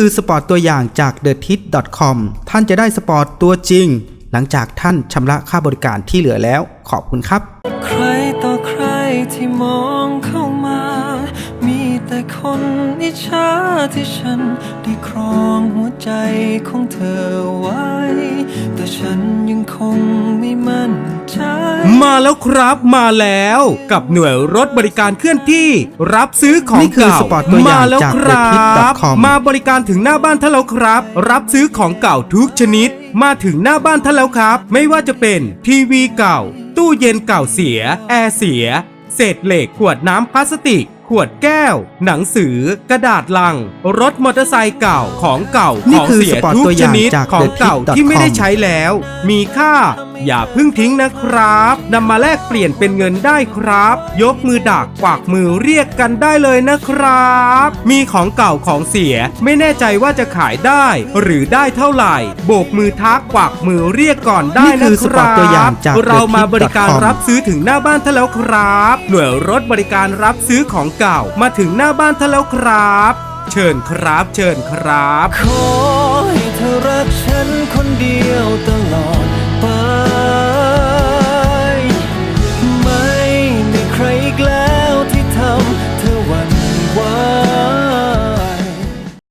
คือสปอร์ตตัวอย่างจาก t h e t i t c o m ท่านจะได้สปอร์ตตัวจริง หลังจากท่านชำระค่าบริการที่เหลือแล้ว ขอบคุณครับ ใครต่อใครที่มองเข้ามา มีแต่คนอิจฉาที่ฉัน ได้ครองหัวใจของเธอไว้ แต่ฉันยังคงไม่มั่น มาแล้วครับมาแล้วกับหน่วยรถบริการเคลื่อนที่ รับซื้อของนี่คือเก่าสปอร์ตตัวอย่างมาแล้วจากครับ thetips.com มาบริการถึงหน้าบ้านท่านแล้วครับ รับซื้อของเก่าทุกชนิด มาถึงหน้าบ้านท่านแล้วครับ ไม่ว่าจะเป็นทีวีเก่า ตู้เย็นเก่าเสีย แอร์เสีย เศษเหล็กขวดน้ำพลาสติก ขวดแก้ว หนังสือ กระดาษลัง รถมอเตอร์ไซค์เก่าของเก่า นี่ของคือเสียสปอร์ตทุกตัวอชย่างนิดจากของเก่า thetips.com ที่ไม่ได้ใช้แล้ว มีค่าอย่าเพิ่งทิ้งนะครับนำมาแลกเปลี่ยนเป็นเงินได้ครับ ยกมือดักกวักมือเรียกกันได้เลยนะครับ มีของเก่าของเสีย ไม่แน่ใจว่าจะขายได้ หรือได้เท่าไหร่ โบกมือทักกวักมือเรียกก่อนได้นี่คืนะอคสปอรัร์ตตัวอย่างบจากเรามาบริการ thetips.com รับซื้อถึงหน้าบ้านท่านแล้วครับ หน่วยรถบริการรับซื้อของเก่ามาถึงหน้าบ้านท่านแล้วครับ เชิญครับเชิญครับขอให้เธอรักฉันคนเดียวตลอด